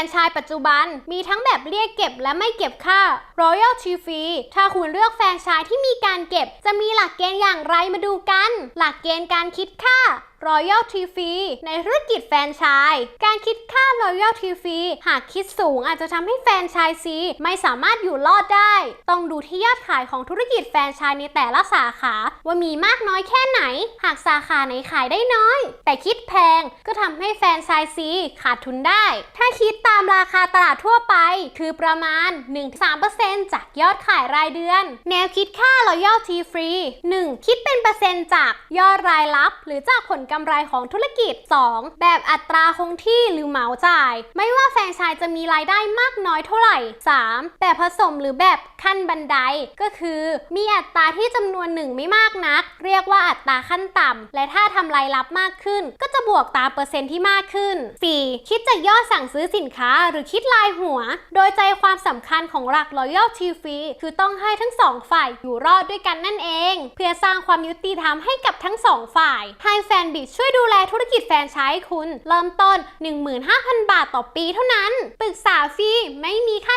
รนชายปัจจุบัน มีทั้งแบบเรียกเก็บและไม่เก็บค่า royalty fee ถ้าคุณเลือกแฟรนไชส์ที่มีการเก็บ จะมีหลักเกณฑ์อย่างไรมาดูกัน หลักเกณฑ์การคิดค่า Royalty Fee ในธุรกิจแฟรนไชส์การคิดค่า Royalty Fee หากคิดสูงอาจจะทำให้แฟรนไชส์ซีไม่สามารถอยู่รอดได้ ต้องดูที่ยอดขายของธุรกิจแฟรนไชส์ในแต่ละสาขาว่ามีมากน้อยแค่ไหน หากสาขาไหนขายได้น้อย แต่คิดแพงก็ทำให้แฟรนไชส์ซีขาดทุนได้ ถ้าคิดตามราคาตลาดทั่วไป คือประมาณ 1-3%จากยอดขายรายเดือน แนวคิดค่า Royalty Free 1. คิดเป็นเปอร์เซ็นต์จากยอดรายรับหรือจากผลกำไรของธุรกิจ 2. แบบอัตราคงที่หรือเหมาจ่าย ไม่ว่าแฟรนไชส์จะมีรายได้มากน้อยเท่าไหร่ 3. แบบผสมหรือแบบขั้นบันไดก็คือ มีอัตราที่จำนวนหนึ่งไม่มากนัก เรียกว่าอัตราขั้นต่ำและถ้าทำรายรับมากขึ้น ก็จะบวกตามเปอร์เซ็นต์ที่มากขึ้น 4. คิดจากยอดสั่งซื้อสินค้าหรือคิดรายหัว โดยใจความสำคัญของหลัก loyalty fee คือต้องให้ทั้งสองฝ่ายอยู่รอดด้วยกันนั่นเอง เพื่อสร้างความยุติธรรมให้กับทั้งสองฝ่ายให้แฟนบิชช่วยดูแลธุรกิจแฟรนไชส์คุณ เริ่มต้น 15,000 บาทต่อปีเท่านั้น ปรึกษาฟรีไม่มีค่า